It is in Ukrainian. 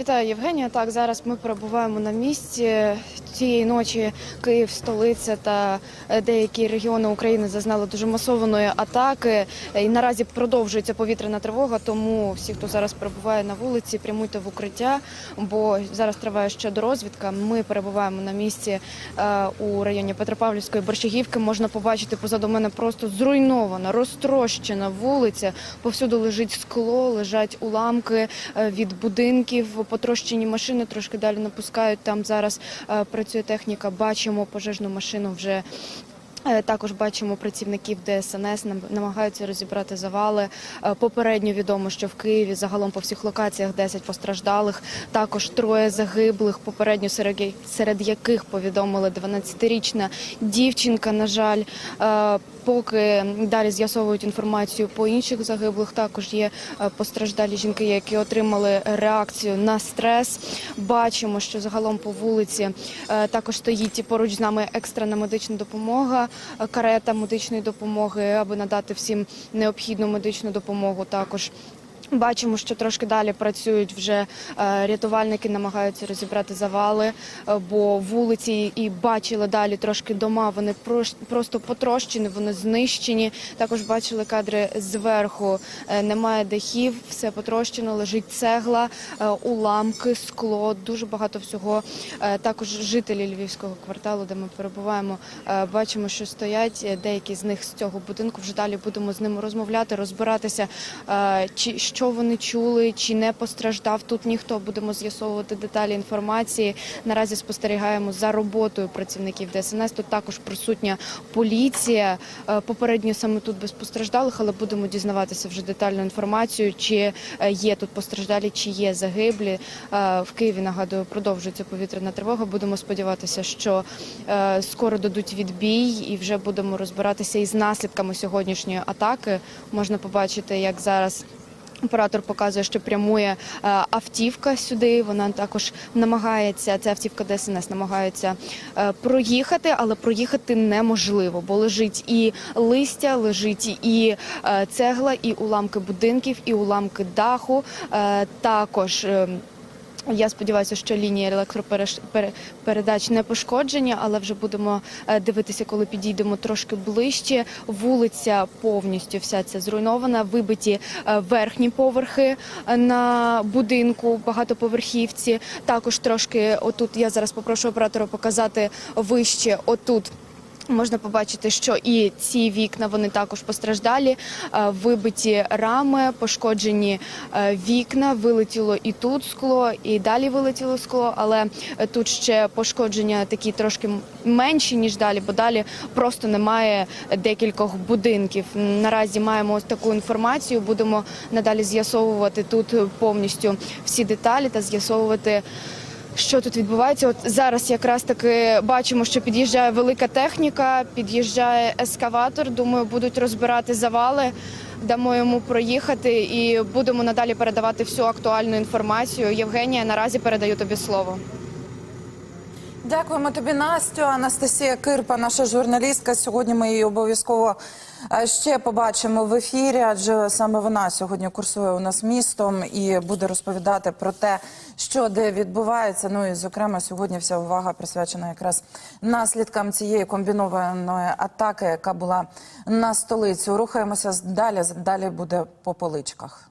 Вітаю, Євгенія. Так, зараз ми перебуваємо на місці. Цієї ночі Київ, столиця та е, деякі регіони України зазнали дуже масованої атаки. Е, І наразі продовжується повітряна тривога. Тому всі, хто зараз перебуває на вулиці, прямуйте в укриття, бо зараз триває ще дорозвідка. Ми перебуваємо на місці е, у районі Петропавлівської Борщагівки. Можна побачити позаду мене просто зруйнована, розтрощена вулиця. Повсюду лежить скло, лежать уламки від будинків, потрощені машини трошки далі напускають. Там зараз е, працює техніка. Бачимо пожежну машину вже. Е, Також бачимо працівників ДСНС нам- намагаються розібрати завали. Е, Попередньо відомо, що в Києві загалом по всіх локаціях 10 постраждалих, також троє загиблих. Попередньо серед, яких повідомили 12-річна дівчинка. На жаль, Е, поки далі з'ясовують інформацію по інших загиблих. Також є постраждалі жінки, які отримали реакцію на стрес. Бачимо, що загалом по вулиці також стоїть поруч з нами екстрена медична допомога, карета медичної допомоги, аби надати всім необхідну медичну допомогу. Також Бачимо, що трошки далі працюють вже е, рятувальники, намагаються розібрати завали, е, бо вулиці і бачили далі трошки дома. Вони просто потрощені, вони знищені. Також бачили кадри зверху. Е, Немає дахів, все потрощено, лежить цегла, уламки, скло, дуже багато всього. Також жителі львівського кварталу, де ми перебуваємо, бачимо, що стоять деякі з них з цього будинку. Вже далі будемо з ними розмовляти, розбиратися, чи що вони чули, чи не постраждав тут ніхто. Будемо з'ясовувати деталі інформації. Наразі спостерігаємо за роботою працівників ДСНС. Тут також присутня поліція. Е, Попередньо саме тут без постраждалих, але будемо дізнаватися вже детальну інформацію, чи е, є тут постраждалі, чи є загиблі. Е, В Києві нагадую, продовжується повітряна тривога. Будемо сподіватися, що скоро дадуть відбій, і вже будемо розбиратися із наслідками сьогоднішньої атаки. Можна побачити, як зараз. Оператор показує, що прямує е, автівка сюди. Вона також намагається, ця автівка ДСНС намагається е, проїхати, але проїхати неможливо, бо лежить і листя, лежить і е, цегла, і уламки будинків, і уламки даху. Також е, я сподіваюся, що лінії електропередач не пошкоджені, але вже будемо е, дивитися, коли підійдемо трошки ближче. Вулиця повністю вся ця зруйнована, вибиті е, верхні поверхи е, на будинку багатоповерхівці. Також трошки отут я зараз попрошу оператора показати вище. Отут. Можна побачити, що і ці вікна вони також постраждалі, Е, вибиті рами, пошкоджені е, вікна, вилетіло і тут скло, і далі вилетіло скло. Але е, тут ще пошкодження такі трошки менші ніж далі, бо далі просто немає декількох будинків. Наразі маємо ось таку інформацію. Будемо надалі з'ясовувати тут повністю всі деталі та з'ясовувати. Що тут відбувається? От зараз якраз таки бачимо, що під'їжджає велика техніка, під'їжджає ескаватор. Думаю, будуть розбирати завали. Дамо йому проїхати і будемо надалі передавати всю актуальну інформацію. Євгенія, наразі передаю тобі слово. Дякуємо тобі, Настю. Анастасія Кирпа, наша журналістка. Сьогодні ми її обов'язково е, ще побачимо в ефірі, адже саме вона сьогодні курсує у нас містом і буде розповідати про те, що де відбувається. Ну і зокрема, сьогодні вся увага присвячена якраз наслідкам цієї комбінованої атаки, яка була на столицю. Рухаємося далі. Далі буде по поличках.